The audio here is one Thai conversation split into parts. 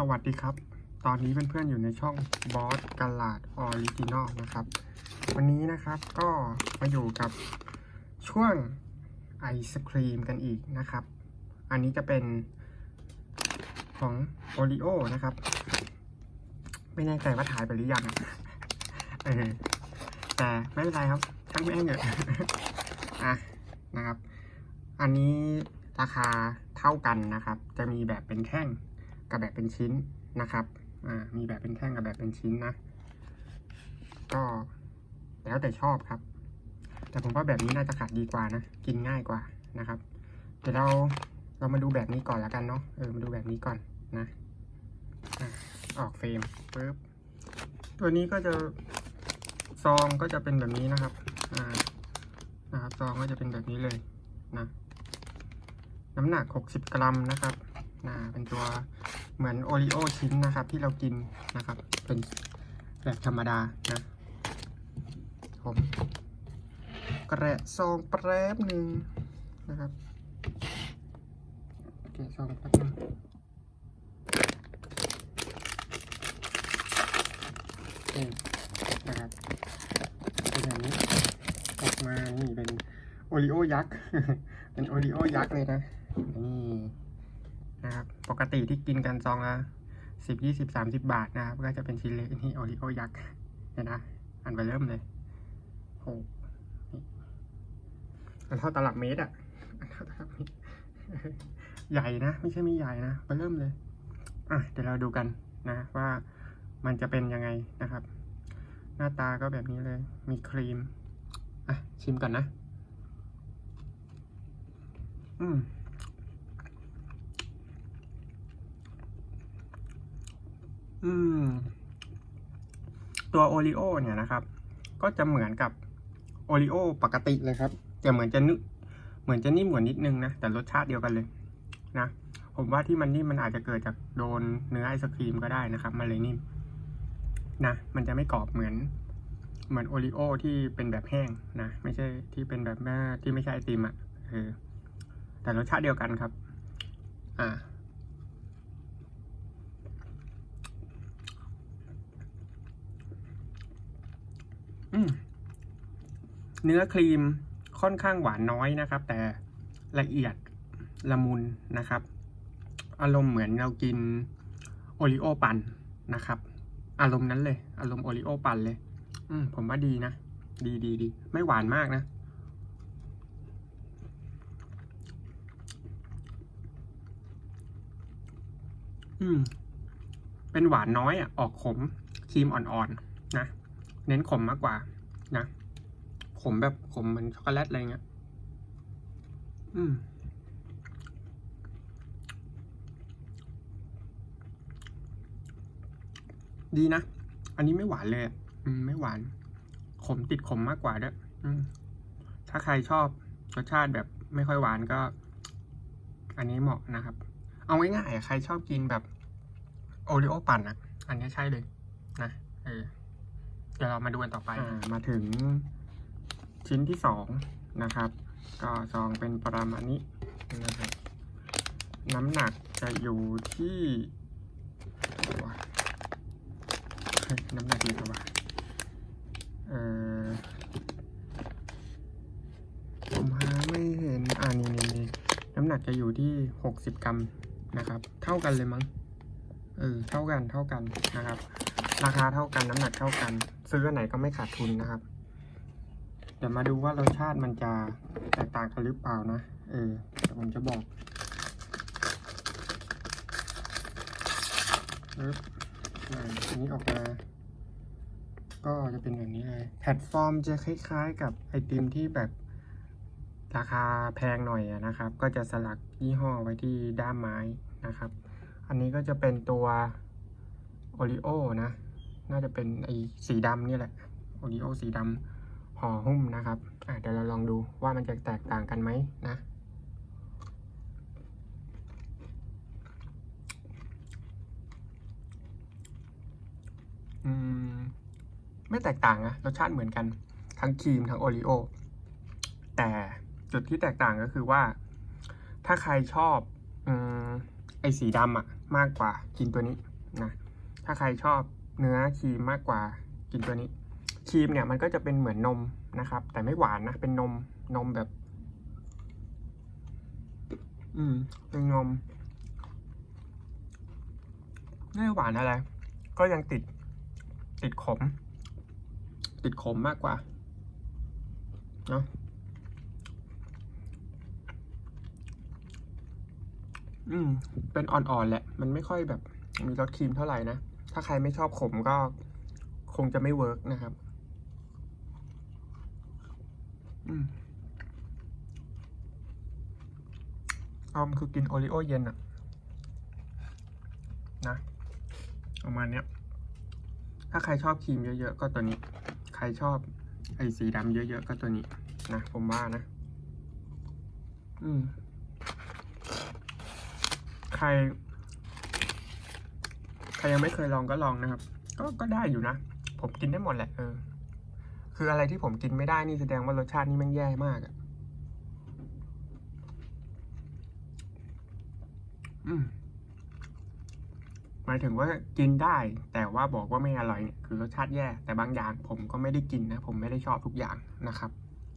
สวัสดีครับ ตอนนี้เพื่อนๆอยู่ในช่องบอสกาลาดออริจินอลนะครับ วันนี้นะครับก็มาอยู่กับช่วงไอศครีมกันอีกนะครับ อันนี้จะเป็นของโอริโอนะครับ ไม่แน่ใจว่าถ่ายไปหรือยังเออแต่ไม่เป็นไรครับช่างแม่งเถอะอะนะครับ อันนี้ราคาเท่ากันนะครับ จะมีแบบเป็นแท่ง กับแบบเป็นชิ้นนะครับอ่ามีแบบเป็นแท่งกับแบบเป็นชิ้นนะ ก็แล้วแต่ชอบครับ แต่ผมว่าแบบนี้น่าจะขัดดีกว่านะ กินง่ายกว่านะครับ เดี๋ยวเราเรามาดูแบบนี้ก่อนแล้วกันเนาะ เออ มาดูแบบนี้ก่อนนะอะออกเฟรมปึ๊บ ตัวนี้ก็จะซองก็จะเป็นแบบนี้นะครับ อ่า นะครับ ซองก็จะเป็นแบบนี้เลยนะ น้ำหนัก 60 กรัมนะครับ นะ เป็นตัว เหมือนโอริโอชิ้นนะครับที่เรากินนะครับ เป็นแบบธรรมดานะผมกระซองแป๊บหนึ่งนะครับแกะซองแป๊บหนึงนี่นะครับเป็นแบบนี้ออกมานี่เป็นโอริโอยักษ์ เป็นโอริโอยักษ์เลยนะนี่ นะครับ ปกติที่กินกันซองละสิบยี่สิบสามสิบบาทนะครับ ก็จะเป็นชิ้นเล็กนี่โอริโอยักษ์เนี่ยนะ อันไปเริ่มเลยโอ้นี่อันเท่าตลับเมตรอะอันเท่าตลับเมตรใหญ่นะ ไม่ใช่ไม่ใหญ่นะไปเริ่มเลยอะเดี๋ยวเราดูกันนะว่ามันจะเป็นยังไงนะครับ หน้าตาก็แบบนี้เลย มีครีม อะ ชิมก่อนนะ อืม อืม ตัวโอริโอเนี่ยนะครับ ก็จะเหมือนกับโอริโอปกติเลยครับแต่เหมือนจะนึเหมือนจะนิ่มกว่านิดนึงนะ แต่รสชาติเดียวกันเลย นะ ผมว่าที่มันนิ่มมันอาจจะเกิดจากโดนเนื้อไอศครีมก็ได้นะครับ มันเลยนิ่ม นะ มันจะไม่กรอบเหมือน เหมือนโอริโอที่เป็นแบบแห้งนะ ไม่ใช่ที่เป็นแบบแม่ที่ไม่ใช่ไอติมอะ่ะเออแต่รสชาติเดียวกันครับ อ่า เนื้อครีมค่อนข้างหวานน้อยนะครับ แต่ละเอียดละมุนนะครับ อารมณ์เหมือนเรากินโอริโอปั่นนะครับ อารมณ์นั้นเลย อารมณ์โอริโอปั่นเลย อืผมว่าดีนะ ดีดีดี ไม่หวานมากนะ อืม เป็นหวานน้อยอะ ออกขมครีมอ่อนๆนะ เน้นขมมากกว่านะ ขมแบบขมเหมือนช็อกโกแลตอะไรเงี้ย อืมดีนะ อันนี้ไม่หวานเลย อืม ไม่หวาน ขมติดขมมากกว่าด้วยอืมถ้าใครชอบรสชาติแบบไม่ค่อยหวานก็ อันนี้เหมาะนะครับ เอาง่ายๆใครชอบกินแบบโอริโอปั่นอะอันนี้ใช่เลย นะ เออ เดี๋ยวเรามาดูกันต่อไปมาถึงชิ้นที่สองนะครับ ก็ซองเป็นประมาณนี้นะครับ น้ำหนักจะอยู่ที่ว้าเฮ้ยน้ำหนักเยอะว่ะเออผมหาไม่เห็นอ่านี่นี่นี่น้ำหนักจะอยู่ที่หกสิบกรัมนะครับ เท่ากันเลยมั้งเออเท่ากันเท่ากันนะครับ ราคาเท่ากันน้ำหนักเท่ากัน ซื้ออันไหนก็ไม่ขาดทุนนะครับเดี๋ยวมาดูว่ารสชาติมันจะแตกต่างกันหรือเปล่านะ เออเดี๋ยวผมจะบอกปึ๊บอันนี้ออกมาก็จะเป็นแบบนี้เลย แพลตฟอร์มจะคล้ายๆ กับไอติมที่แบบราคาแพงหน่อยนะครับ ก็จะสลักยี่ห้อไว้ที่ด้ามไม้นะครับ อันนี้ก็จะเป็นตัวโอริโอนะ น่าจะเป็นไอสีดำนี่แหละโอริโอสีดำห่อหุ้มนะครับเดี๋ยวเราลองดูว่ามันจะแตกต่างกันไหมนะไม่แตกต่างนะรสชาติเหมือนกันทั้งครีมทั้งโอริโอแต่จุดที่แตกต่างก็คือว่า ถ้าใครชอบอไออ้สีดำอะมากกว่ากินตัวนี้นะถ้าใครชอบ เนื้อครีมมากกว่ากินตัวนี้ครีมเนี่ยมันก็จะเป็นเหมือนนมนะครับ แต่ไม่หวานนะ เป็นนมนมแบบ อืมเป็นนมไม่หวานอะไร ก็ยังติด ติดขม ติดขมมากกว่าเนาะอืม เป็นอ่อนๆแหละ มันไม่ค่อยแบบ มีรสครีมเท่าไหร่นะ ถ้าใครไม่ชอบขมก็คงจะไม่เวิร์กนะครับอืมอมคือกินโอริโอเย็นอะนะประมาณเนี้ย ถ้าใครชอบครีมเยอะๆ ก็ตัวนี้ ใครชอบไอ้สีดำเยอะๆ ก็ตัวนี้นะ ผมว่านะ อืม ใคร รยังไม่เคยลองก็ลองนะครับ ก็ก็ได้อยู่นะ ผมกินได้หมดแหละเออ คืออะไรที่ผมกินไม่ได้นี่แสดงว่ารสชาตินี่มันแย่มากอะอืมหมายถึงว่ากินได้ แต่ว่าบอกว่าไม่อร่อยเนี่ยคือรสชาติแย่ แต่บางอย่างผมก็ไม่ได้กินนะ ผมไม่ได้ชอบทุกอย่างนะครับ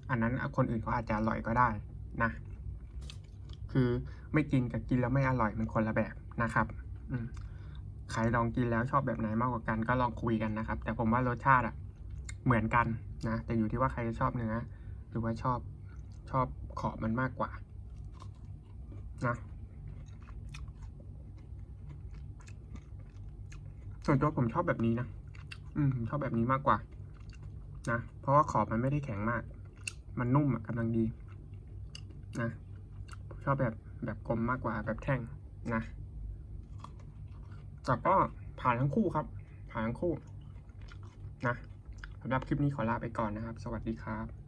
อันนั้นคนอื่นเขาอาจจะอร่อยก็ได้นะ คือไม่กินกับกินแล้วไม่อร่อยมันคนละแบบนะครับ อืม ใครลองกินแล้วชอบแบบไหนมากกว่ากันก็ลองคุยกันนะครับ แต่ผมว่ารสชาติอะเหมือนกันนะ แต่อยู่ที่ว่าใครจะชอบเนื้อหรือว่าชอบชอบขอบมันมากกว่านะส่วนตัวผมชอบแบบนี้นะ อืมชอบแบบนี้มากกว่า นะ เพราะว่าขอบมันไม่ได้แข็งมาก มันนุ่มอะกำลังดี นะ ผมชอบแบบแบบกลมมากกว่าแบบแท่งนะ แต่ก็ผ่านทั้งคู่ครับ ผ่านทั้งคู่นะสำหรับคลิปนี้ขอลาไปก่อนนะครับ สวัสดีครับ